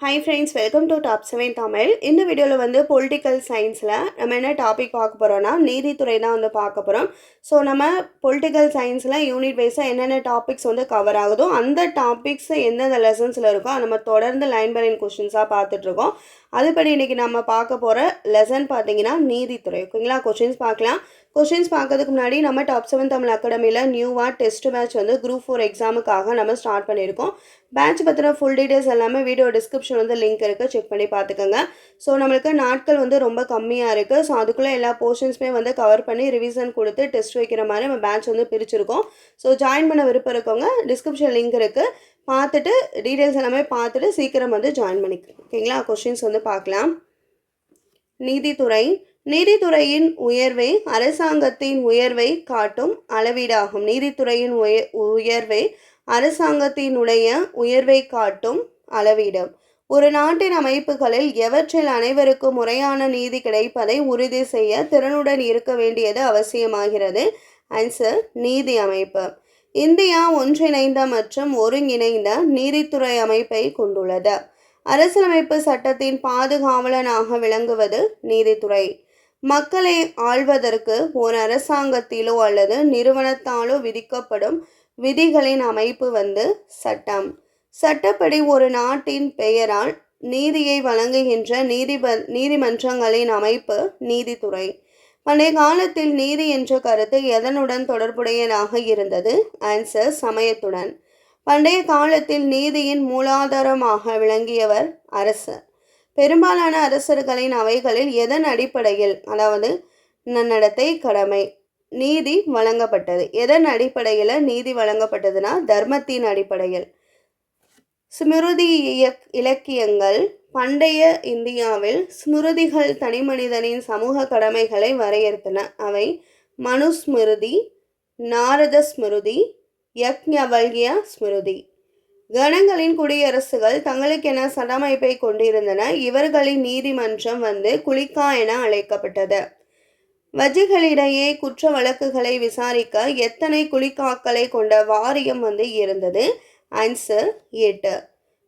Hi friends welcome to top seven Tamil இந்த வீடியோவில் வந்து பொலிட்டிக்கல் சயின்ஸில் நம்ம என்ன டாபிக் பார்க்க போகிறோம்னா நீதித்துறை தான் வந்து பார்க்க போகிறோம் ஸோ நம்ம பொலிட்டிக்கல் சயின்ஸில் யூனிட் வைஸாக என்னென்ன டாபிக்ஸ் வந்து கவர் ஆகுதோ அந்த டாபிக்ஸ் எந்தெந்த லெசன்ஸில் இருக்கோ நம்ம தொடர்ந்து லைன் பை லைன் கொஷின்ஸாக பார்த்துட்ருக்கோம் அதுபடி இன்றைக்கி நம்ம பார்க்க போகிற லெசன் பார்த்தீங்கன்னா நீதித்துறை. ஓகேங்களா? கொஷின்ஸ் பார்க்கலாம். கொஷின்ஸ் பார்க்கறதுக்கு முன்னாடி நம்ம டாப் செவன் தமிழ் அகாடமியில் நியூவாக டெஸ்ட் பேட்ச் வந்து குரூப் ஃபோர் எக்ஸாமுக்காக நம்ம ஸ்டார்ட் பண்ணியிருக்கோம். பேட்ச் பற்றின ஃபுல் டீட்டெயில்ஸ் எல்லாமே வீடியோ டிஸ்கிரிப்ஷன் வந்து லிங்க் இருக்குது செக் பண்ணி பார்த்துக்கோங்க. ஸோ நம்மளுக்கு நாட்கள் வந்து ரொம்ப கம்மியாக இருக்குது ஸோ அதுக்குள்ளே எல்லா போர்ஷன்ஸுமே வந்து கவர் பண்ணி ரிவிஷன் கொடுத்து டெஸ்ட் வைக்கிற மாதிரி நம்ம பேட்ச் வந்து பிரிச்சிருக்கோம். ஸோ ஜாயின் பண்ண விருப்பம் இருக்கவங்க டிஸ்கிரிப்ஷன் லிங்க் இருக்குது பார்த்துட்டு டீட்டெயில்ஸ் எல்லாமே பார்த்துட்டு சீக்கிரம் வந்து ஜாயின் பண்ணிக்கலாம். ஓகேங்களா கொஷின்ஸ் வந்து பார்க்கலாம். நீதித்துறை. நீதித்துறையின் உயர்வை அரசாங்கத்தின் உயர்வை காட்டும் அளவீடாகும். நீதித்துறையின் உய உயர்வை அரசாங்கத்தினுடைய உயர்வை காட்டும் அளவீடு ஒரு நாட்டின் அமைப்புகளில் எவற்றில் அனைவருக்கும் முறையான நீதி கிடைப்பதை உறுதி செய்ய திறனுடன் இருக்க வேண்டியது அவசியமாகிறது. ஆன்சர் நீதி அமைப்பு. இந்தியா ஒன்றிணைந்த மற்றும் ஒருங்கிணைந்த நீதித்துறை அமைப்பை கொண்டுள்ளது. அரசியலமைப்பு சட்டத்தின் பாதுகாவலனாக விளங்குவது நீதித்துறை. மக்களை ஆள்வதற்கு ஒரு அரசாங்கத்திலோ அல்லது நிறுவனத்தாலோ விதிக்கப்படும் விதிகளின் அமைப்பு வந்து சட்டம். சட்டப்படி ஒரு நாட்டின் பெயரால் நீதியை வழங்குகின்ற நீதிப நீதிமன்றங்களின் அமைப்பு நீதித்துறை. பண்டைய காலத்தில் நீதி என்ற கருத்து எதனுடன் தொடர்புடையதாக இருந்தது? ஆன்சர் சமயத்துடன். பண்டைய காலத்தில் நீதியின் மூலாதாரமாக விளங்கியவர் அரசர். பெரும்பாலான அரசர்களின் அவைகளில் எதன் அடிப்படையில்? அதாவது நன்னடத்தை கடமை நீதி வழங்கப்பட்டது. எதன் அடிப்படையில் நீதி வழங்கப்பட்டதுன்னா தர்மத்தின் அடிப்படையில். ஸ்மிருதி இயக் இலக்கியங்கள் பண்டைய இந்தியாவில் ஸ்மிருதிகள் தனிமனிதனின் சமூக கடமைகளை வரையறுத்தன. அவை மனுஸ்மிருதி நாரத ஸ்மிருதி யக்ஞவல்ய ஸ்மிருதி. கணங்களின் குடியரசுகள் தங்களுக்கென சடமைப்பை கொண்டிருந்தன. இவர்களின் நீதிமன்றம் வந்து குளிக்கா என அழைக்கப்பட்டது. வஜிகளிடையே குற்ற வழக்குகளை விசாரிக்க எத்தனை குளிக்காக்களை கொண்ட வாரியம் வந்து இருந்தது? ஆன்சர் எட்டு.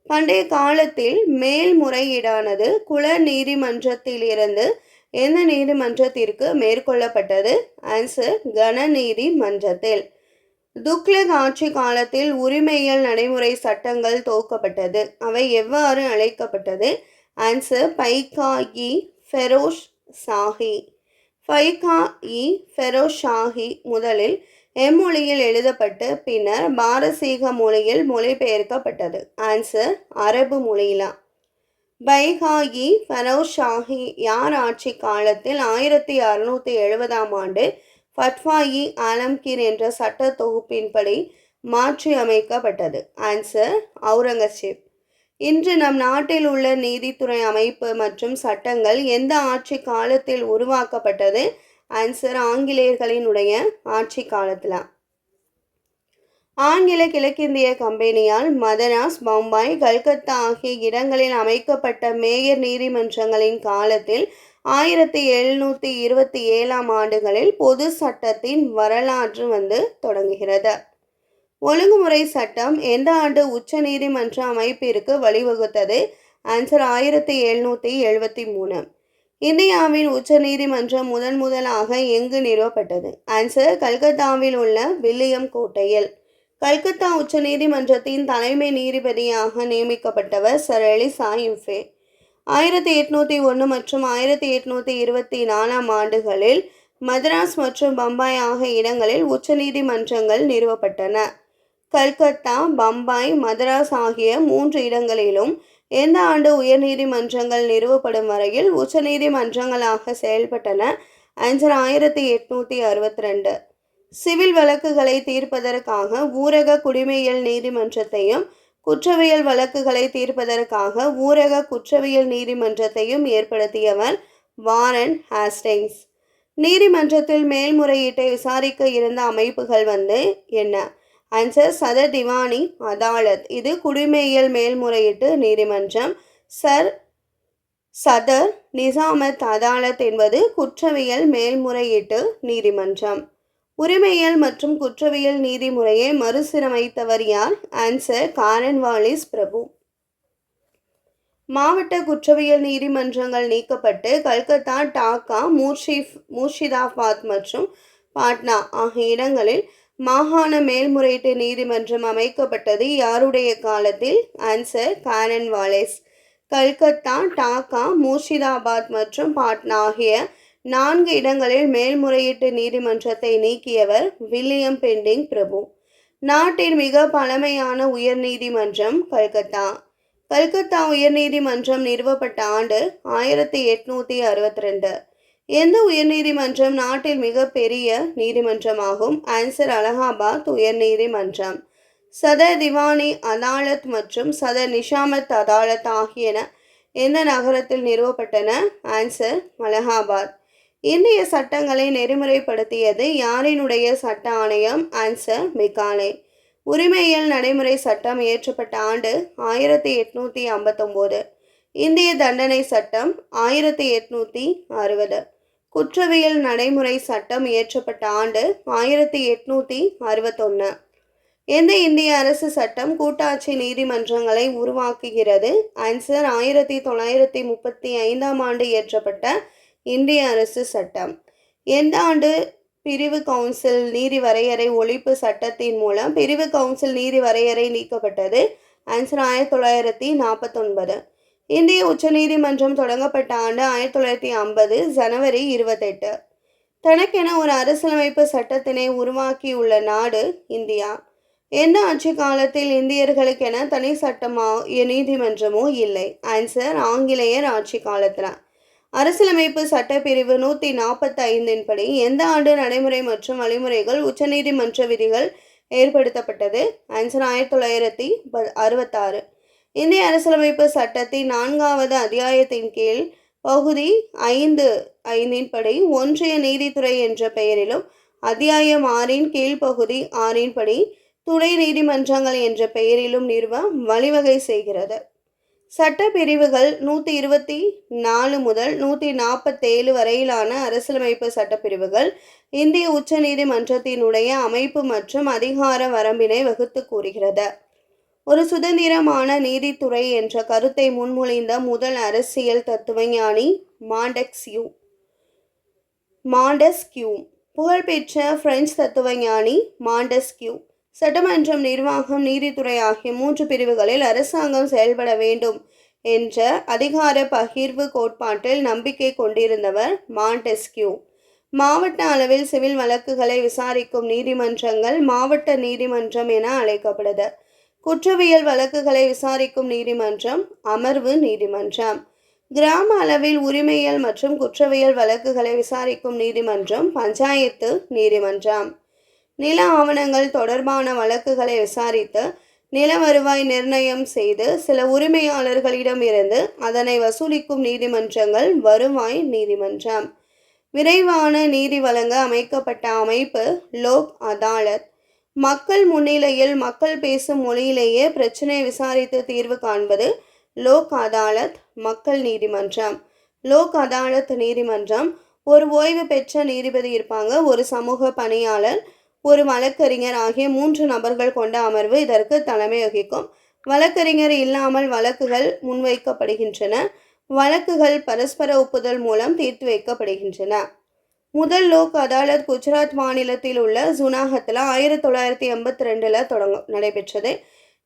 பண்டைய காலத்தில் மேல்முறையீடானது குல நீதிமன்றத்திலிருந்து எந்த நீதிமன்றத்திற்கு மேற்கொள்ளப்பட்டது? ஆன்சர் கன நீதிமன்றத்தில். துக்ளக் ஆட்சி காலத்தில் உரிமையியல் நடைமுறை சட்டங்கள் துவக்கப்பட்டது அவை எவ்வாறு அழைக்கப்பட்டது? ஆன்சர் பைகா இ ஃபெரோஷ் சாஹி ஃபைகா இ ஃபெரோஷ் ஷாஹி முதலில் எம்மொழியில் எழுதப்பட்டு பின்னர் பாரசீக மொழியில் மொழிபெயர்க்கப்பட்டது. ஆன்சர் அரபு மொழியிலா? பைகாகி ஃபெரோஸ் ஷாஹி யார் ஆட்சி காலத்தில் ஆயிரத்தி அறுநூற்றி எழுபதாம் ஆண்டு ஃபட்வாயி ஆலம்கீர் என்ற சட்ட தொகுப்பின்படி மாற்றி அமைக்கப்பட்டது ஆன்சர் அவுரங்கசீப் இன்று நம் நாட்டில் உள்ள நீதித்துறை அமைப்பு மற்றும் சட்டங்கள் எந்த ஆட்சி காலத்தில் உருவாக்கப்பட்டது? ஆன்சர் ஆங்கிலேயர்களினுடைய ஆட்சி காலத்தில். ஆங்கில கிழக்கிந்திய கம்பெனியால் மதராஸ் பம்பாய் கல்கத்தா ஆகிய இடங்களில் அமைக்கப்பட்ட மேயர் நீதிமன்றங்களின் காலத்தில் ஆயிரத்தி எழுநூற்றி இருபத்தி ஏழாம் ஆண்டுகளில் பொது சட்டத்தின் வரலாற்று வந்து தொடங்குகிறது. ஒழுங்குமுறை சட்டம் எந்த ஆண்டு உச்ச நீதிமன்ற அமைப்பிற்கு வழிவகுத்தது? ஆன்சர் ஆயிரத்தி எழுநூற்றி எழுபத்தி மூணு. இந்தியாவின் உச்ச நீதிமன்றம் முதன் முதலாக எங்கு நிறுவப்பட்டது? ஆன்சர் கல்கத்தாவில் உள்ள வில்லியம் கோட்டையில். கல்கத்தா உச்ச நீதிமன்றத்தின் தலைமை நீதிபதியாக நியமிக்கப்பட்டவர் சர். எலிசா இம்ஃபே. ஆயிரத்தி எட்நூத்தி ஒன்று மற்றும் ஆயிரத்தி எட்நூத்தி இருபத்தி நாலாம் ஆண்டுகளில் மதராஸ் மற்றும் பம்பாய் ஆகிய இடங்களில் உச்சநீதிமன்றங்கள் நிறுவப்பட்டன. கல்கத்தா பம்பாய் மதராஸ் ஆகிய மூன்று இடங்களிலும் எந்த ஆண்டு உயர்நீதிமன்றங்கள் நிறுவப்படும் வரையில் உச்சநீதிமன்றங்களாக செயல்பட்டன? அஞ்சல் ஆயிரத்தி எட்நூற்றி அறுபத்தி ரெண்டு சிவில் வழக்குகளை தீர்ப்பதற்காக ஊரக குடிமையியல் நீதிமன்றத்தையும் குற்றவியல் வழக்குகளை தீர்ப்பதற்காக ஊரக குற்றவியல் நீதிமன்றத்தையும் ஏற்படுத்தியவர் வாரன் ஹாஸ்டிங்ஸ். நீதிமன்றத்தில் மேல்முறையீட்டை விசாரிக்க இருந்த அமைப்புகள் வந்து என்ன? ஆன்சர் சதர் திவானி அதாலத் இது குடிமையியல் மேல்முறையீட்டு நீதிமன்றம். சர் சதர் நிசாமத் அதாலத் என்பது குற்றவியல் மேல்முறையீட்டு நீதிமன்றம். உரிமையியல் மற்றும் குற்றவியல் நீதிமுறையை மறுசீரமைத்தவர் யார்? ஆன்சர் காரன் வாலிஸ் பிரபு. மாவட்ட குற்றவியல் நீதிமன்றங்கள் நீக்கப்பட்டு கல்கத்தா டாக்கா மூர்ஷிப் மூர்ஷிதாபாத் மற்றும் பாட்னா ஆகிய இடங்களில் மாகாண மேல்முறையீட்டு நீதிமன்றம் அமைக்கப்பட்டது யாருடைய காலத்தில்? ஆன்சர் காரன் வாலேஸ் கல்கத்தா டாக்கா மூர்ஷிதாபாத் மற்றும் பாட்னா ஆகிய நான்கு இடங்களில் மேல்முறையீட்டு நீதிமன்றத்தை நீக்கியவர் வில்லியம் பெண்டிங் பிரபு. நாட்டின் மிக பழமையான உயர்நீதிமன்றம் கல்கத்தா. கல்கத்தா உயர்நீதிமன்றம் நிறுவப்பட்ட ஆண்டு ஆயிரத்தி எட்நூற்றி அறுபத்தி ரெண்டு எந்த உயர்நீதிமன்றம் நாட்டில் மிகப்பெரிய நீதிமன்றமாகும்? ஆன்சர் அலகாபாத் உயர்நீதிமன்றம். சதர் திவானி அதாலத் மற்றும் சதர் நிஷாமத் அதாலத் ஆகியன எந்த நகரத்தில் நிறுவப்பட்டன? ஆன்சர் அலகாபாத். இந்திய சட்டங்களை நெறிமுறைப்படுத்தியது யாரினுடைய சட்ட ஆணையம்? Answer Macaulay. உரிமையியல் நடைமுறை சட்டம் இயற்றப்பட்ட ஆண்டு ஆயிரத்தி எட்நூற்றி ஐம்பத்தொம்போது. இந்திய தண்டனை சட்டம் ஆயிரத்தி எட்நூத்தி அறுபது. குற்றவியல் நடைமுறை சட்டம் இயற்றப்பட்ட ஆண்டு ஆயிரத்தி எட்நூத்தி அறுபத்தொன்று எந்த இந்திய அரசு சட்டம் கூட்டாட்சி நீதிமன்றங்களை உருவாக்குகிறது? ஆன்சர் ஆயிரத்தி தொள்ளாயிரத்தி முப்பத்தி ஐந்தாம் ஆண்டு இயற்றப்பட்ட இந்திய அரசு சட்டம். எந்த ஆண்டு பிரிவு கவுன்சில் நீதி வரையறை ஒழிப்பு சட்டத்தின் மூலம் பிரிவு கவுன்சில் நீதி வரையறை நீக்கப்பட்டது? ஆன்சர் ஆயிரத்தி தொள்ளாயிரத்தி நாற்பத்தொன்பது இந்திய உச்சநீதிமன்றம் தொடங்கப்பட்ட ஆண்டு ஆயிரத்தி தொள்ளாயிரத்தி ஐம்பது ஜனவரி இருபத்தெட்டு. தனக்கென ஒரு அரசியலமைப்பு சட்டத்தினை உருவாக்கியுள்ள நாடு இந்தியா. எந்த ஆட்சி காலத்தில் இந்தியர்களுக்கென தனி சட்டமோ நீதிமன்றமோ இல்லை. ஆன்சர் ஆங்கிலேயர் ஆட்சி காலத்தில். அரசியலமைப்பு சட்டப்பிரிவு நூற்றி நாற்பத்தி ஐந்தின் படி எந்த ஆண்டு நடைமுறை மற்றும் வழிமுறைகள் உச்சநீதிமன்ற விதிகள் ஏற்படுத்தப்பட்டது? ஆன்சர் ஆயிரத்தி தொள்ளாயிரத்தி ப அறுபத்தாறு. இந்திய அரசியலமைப்பு சட்டத்தின் நான்காவது அத்தியாயத்தின் கீழ் பகுதி ஐந்து ஐந்தின் படி ஒன்றிய நீதித்துறை என்ற பெயரிலும் அத்தியாயம் ஆறின் கீழ்ப்பகுதி ஆறின் படி துணை நீதிமன்றங்கள் என்ற பெயரிலும் நிறுவ வழிவகை செய்கிறது. சட்ட பிரிவுகள் நூற்றி இருபத்தி நாலு முதல் நூற்றி நாற்பத்தேழு வரையிலான அரசியலமைப்பு சட்டப்பிரிவுகள் இந்திய உச்ச நீதிமன்றத்தினுடைய அமைப்பு மற்றும் அதிகார வரம்பினை வகுத்து கூறுகிறது. ஒரு சுதந்திரமான நீதித்துறை என்ற கருத்தை முன்மொழிந்த முதல் அரசியல் தத்துவஞானி மாண்டெக்ஸ்யூ மாண்டஸ்கியூ புகழ்பெற்ற பிரெஞ்சு தத்துவஞானி மாண்டஸ்கியூ சட்டமன்றம் நிர்வாகம் நீதித்துறை ஆகிய மூன்று பிரிவுகளில் அரசாங்கம் செயல்பட வேண்டும் என்ற அதிகார பகிர்வு கோட்பாட்டில் நம்பிக்கை கொண்டிருந்தவர் மாண்டெஸ்கியூ மாவட்ட அளவில் சிவில் வழக்குகளை விசாரிக்கும் நீதிமன்றங்கள் மாவட்ட நீதிமன்றம் என அழைக்கப்படுது. குற்றவியல் வழக்குகளை விசாரிக்கும் நீதிமன்றம் அமர்வு நீதிமன்றம். கிராம அளவில் உரிமையியல் மற்றும் குற்றவியல் வழக்குகளை விசாரிக்கும் நீதிமன்றம் பஞ்சாயத்து நீதிமன்றம். நில ஆவணங்கள் தொடர்பான வழக்குகளை விசாரித்து நில வருவாய் நிர்ணயம் செய்து சில உரிமையாளர்களிடம் இருந்து அதனை வசூலிக்கும் நீதிமன்றங்கள் வருவாய் நீதிமன்றம். விரைவான நீதி வழங்க அமைக்கப்பட்ட அமைப்பு லோக் அதாலத். மக்கள் முன்னிலையில் மக்கள் பேசும் மொழியிலேயே பிரச்சனை விசாரித்து தீர்வு காண்பது லோக் அதாலத் மக்கள் நீதிமன்றம். லோக் அதாலத் நீதிமன்றம் ஒரு ஓய்வு பெற்ற நீதிபதி இருப்பாங்க ஒரு சமூக பணியாளர் ஒரு வழக்கறிஞர் ஆகிய மூன்று நபர்கள் கொண்ட அமர்வு இதற்கு தலைமை வகிக்கும். வழக்கறிஞர் இல்லாமல் வழக்குகள் முன்வைக்கப்படுகின்றன. வழக்குகள் பரஸ்பர ஒப்புதல் மூலம் தீர்த்து வைக்கப்படுகின்றன. முதல் லோக் அதாலத் குஜராத் மாநிலத்தில் உள்ள ஜுனாகத்தில் ஆயிரத்தி தொள்ளாயிரத்தி எண்பத்தி ரெண்டில் தொடங்க நடைபெற்றது.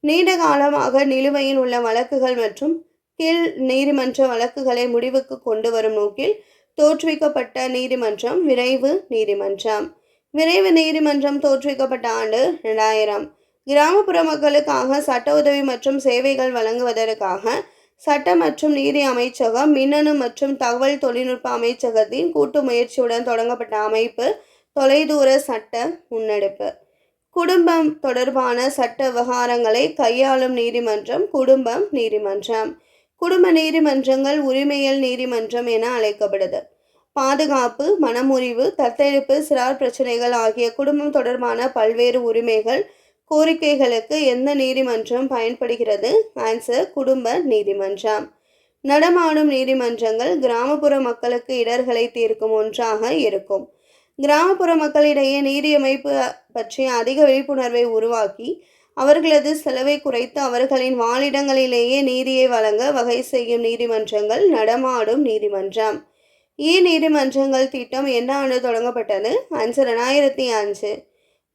நீண்ட காலமாக நிலுவையில் உள்ள வழக்குகள் மற்றும் கீழ் நீதிமன்ற வழக்குகளை முடிவுக்கு கொண்டு வரும் நோக்கில் தோற்றுவிக்கப்பட்ட நீதிமன்றம் விரைவு நீதிமன்றம். விரைவு நீதிமன்றம் தோற்றுவிக்கப்பட்ட ஆண்டு ரெண்டாயிரம் கிராமப்புற மக்களுக்காக சட்ட உதவி மற்றும் சேவைகள் வழங்குவதற்காக சட்ட மற்றும் நீதி அமைச்சகம் மின்னணு மற்றும் தகவல் தொழில்நுட்ப அமைச்சகத்தின் கூட்டு முயற்சியுடன் தொடங்கப்பட்ட அமைப்பு தொலைதூர சட்ட முன்னெடுப்பு. குடும்பம் தொடர்பான சட்ட விவகாரங்களை கையாளும் நீதிமன்றம் குடும்பம் நீதிமன்றம். குடும்ப நீதிமன்றங்கள் உரிமையல் நீதிமன்றம் என அழைக்கப்படுது. பாதுகாப்பு மனமுறிவு தத்தெடுப்பு சிறார் பிரச்சனைகள் ஆகிய குடும்பம் தொடர்பான பல்வேறு உரிமைகள் கோரிக்கைகளுக்கு எந்த நீதிமன்றம் பயன்படுகிறது? ஆன்சர் குடும்ப நீதிமன்றம். நடமாடும் நீதிமன்றங்கள் கிராமப்புற மக்களுக்கு இடர்களை தீர்க்கும் ஒன்றாக இருக்கும். கிராமப்புற மக்களிடையே நீதி அமைப்பு பற்றிய அதிக விழிப்புணர்வை உருவாக்கி அவர்களது செலவை குறைத்து அவர்களின் வாழிடங்களிலேயே நீதியை வழங்க வகை செய்யும் நீதிமன்றங்கள் நடமாடும் நீதிமன்றம். இ நீதிமன்றங்கள் திட்டம் என்ன ஆண்டு தொடங்கப்பட்டது? அஞ்சு ரெண்டாயிரத்தி அஞ்சு.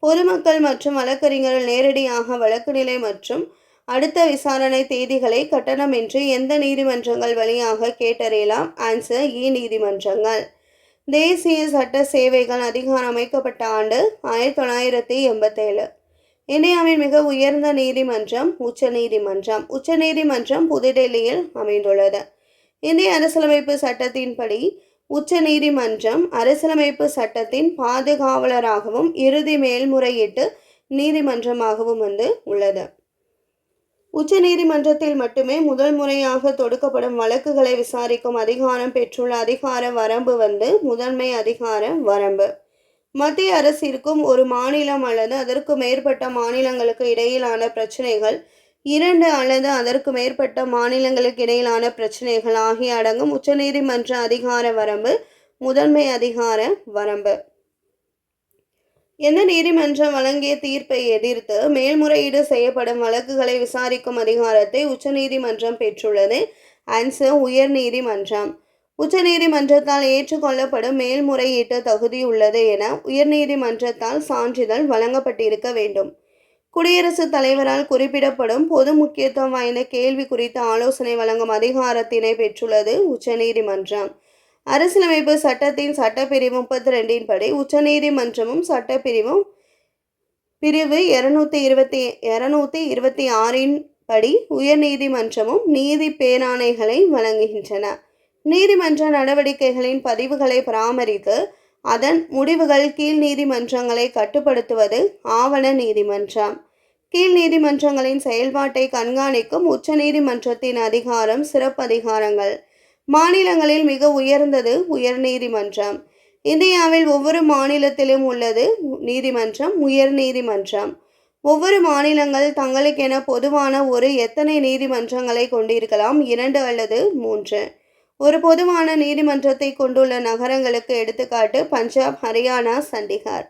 பொதுமக்கள் மற்றும் வழக்கறிஞர்கள் நேரடியாக வழக்கு நிலை மற்றும் அடுத்த விசாரணை தேதிகளை கட்டணமின்றி எந்த நீதிமன்றங்கள் வழியாக கேட்டறியலாம்? ஆன்சர் இ e, நீதிமன்றங்கள். தேசிய சட்ட சேவைகள் அதிகாரம் அமைக்கப்பட்ட ஆண்டு ஆயிரத்தி தொள்ளாயிரத்தி எண்பத்தேழு. இந்தியாவின் மிக உயர்ந்த நீதிமன்றம் உச்ச நீதிமன்றம் உச்ச நீதிமன்றம் புதுடெல்லியில் அமைந்துள்ளது. இந்திய அரசியலமைப்பு சட்டத்தின்படி உச்ச நீதிமன்றம் அரசியலமைப்பு சட்டத்தின் பாதுகாவலராகவும் இறுதி மேல்முறையீட்டு நீதிமன்றமாகவும் வந்து உள்ளது. உச்ச நீதிமன்றத்தில் மட்டுமே முதல் முறையாக தொடுக்கப்படும் வழக்குகளை விசாரிக்கும் அதிகாரம் பெற்றுள்ள அதிகார வரம்பு வந்து முதன்மை அதிகார வரம்பு. மத்திய அரசிற்கும் ஒரு மாநிலம் அல்லது அதற்கு மேற்பட்ட மாநிலங்களுக்கு இடையிலான பிரச்சனைகள் இரண்டு அல்லது அதற்கு மேற்பட்ட மாநிலங்களுக்கு இடையிலான பிரச்சனைகள் ஆகிய அடங்கும் உச்சநீதிமன்ற அதிகார வரம்பு முதன்மை அதிகார வரம்பு. எந்த நீதிமன்றம் வழங்கிய தீர்ப்பை எதிர்த்து மேல்முறையீடு செய்யப்படும் வழக்குகளை விசாரிக்கும் அதிகாரத்தை உச்சநீதிமன்றம் பெற்றுள்ளது. ஆன்சர் உயர் நீதிமன்றம். உச்சநீதிமன்றத்தால் ஏற்றுக்கொள்ளப்படும் மேல்முறையீட்டு தகுதி உள்ளது என உயர்நீதிமன்றத்தால் சான்றிதழ் வழங்கப்பட்டிருக்க வேண்டும். குடியரசுத் தலைவரால் குறிப்பிடப்படும் பொது முக்கியத்துவம் வாய்ந்த கேள்வி குறித்து ஆலோசனை வழங்கும் அதிகாரத்தினை பெற்றுள்ளது உச்சநீதிமன்றம். அரசியலமைப்பு சட்டத்தின் சட்டப்பிரிவு முப்பத்தி ரெண்டின் படி உச்சநீதிமன்றமும் சட்டப்பிரிவும் பிரிவு இருநூத்தி இருபத்தி இருநூத்தி இருபத்தி ஆறின் படி உயர்நீதிமன்றமும் நீதி பேராணைகளை வழங்குகின்றன. நீதிமன்ற நடவடிக்கைகளின் பதிவுகளை பராமரித்து அதன் முடிவுகள் கீழ் நீதிமன்றங்களை கட்டுப்படுத்துவது ஆவண நீதிமன்றம். கீழ் நீதிமன்றங்களின் செயல்பாட்டை கண்காணிக்கும் உச்ச நீதிமன்றத்தின் அதிகாரம் சிறப்பு அதிகாரங்கள் மாநிலங்களில் மிக உயர்ந்தது உயர் நீதிமன்றம் இந்தியாவில் ஒவ்வொரு மாநிலத்திலும் உள்ளது நீதிமன்றம் உயர் நீதிமன்றம் ஒவ்வொரு மாநிலங்கள் தங்களுக்கென பொதுவான ஒரு எத்தனை நீதிமன்றங்களை கொண்டிருக்கலாம்? இரண்டு அல்லது மூன்று. ஒரு பொதுவான நீதிமன்றத்தை கொண்டுள்ள நகரங்களுக்கு எடுத்துக்காட்டு பஞ்சாப் ஹரியானா சண்டிகார்.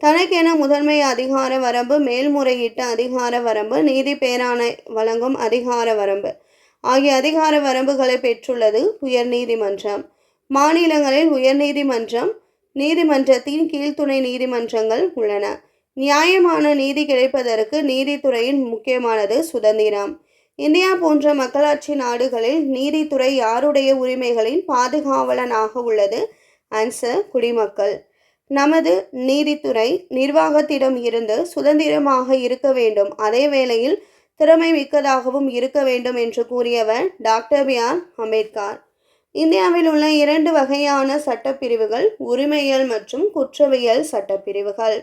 தனக்கென முதன்மை அதிகார வரம்பு மேல்முறையீட்டு அதிகார வரம்பு நீதி பேராணை வழங்கும் அதிகார வரம்பு ஆகிய அதிகார வரம்புகளை பெற்றுள்ளது உயர்நீதிமன்றம் மாநிலங்களில் உயர்நீதிமன்றம் நீதிமன்றத்தின் கீழ்த்துணை நீதிமன்றங்கள் உள்ளன. நியாயமான நீதி கிடைப்பதற்கு நீதித்துறையின் முக்கியமானது சுதந்திரம். இந்தியா போன்ற மக்களாட்சி நாடுகளில் நீதித்துறை யாருடைய உரிமைகளின் பாதுகாவலனாக உள்ளது? ஆன்சர் குடிமக்கள். நமது நீதித்துறை நிர்வாகத்திடம் இருந்து சுதந்திரமாக இருக்க வேண்டும். அதே வேளையில் திறமை மிக்கதாகவும் இருக்க வேண்டும் என்று கூறியவர் டாக்டர் பி ஆர் அம்பேத்கர். இந்தியாவில் உள்ள இரண்டு வகையான சட்டப்பிரிவுகள் உரிமையியல் மற்றும் குற்றவியல் சட்டப்பிரிவுகள்.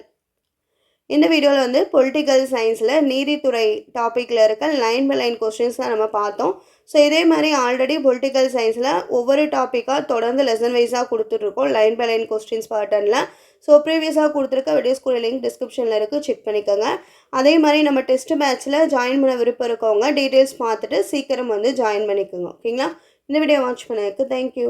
இந்த வீடியோவில் வந்து பொலிட்டிக்கல் சயின்ஸில் நீதித்துறை டாப்பிக்கில் இருக்க லைன் பை லைன் கொஸ்டின்ஸ் தான் நம்ம பார்த்தோம். ஸோ இதே மாதிரி ஆல்ரெடி பொலிட்டிக்கல் சயின்ஸில் ஒவ்வொரு டாப்பிக்காக தொடர்ந்து லெசன் வைஸாக கொடுத்துட்ருக்கோம் லைன் பை லைன் கொஸ்டின்ஸ் பேட்டர்னில் ஸோ ப்ரீவியஸாக கொடுத்துருக்க வீடியோ ஸ்கூல் லிங்க் டிஸ்கிரிப்ஷனில் இருக்குது செக் பண்ணிக்கோங்க. அதே மாதிரி நம்ம டெஸ்ட் பேட்சில் ஜாயின் பண்ண விருப்பம் இருக்கவங்க டீட்டெயில்ஸ் பார்த்துட்டு சீக்கிரம் வந்து ஜாயின் பண்ணிக்கோங்க. ஓகேங்களா இந்த வீடியோ வாட்ச் பண்ணதுக்கு தேங்க்யூ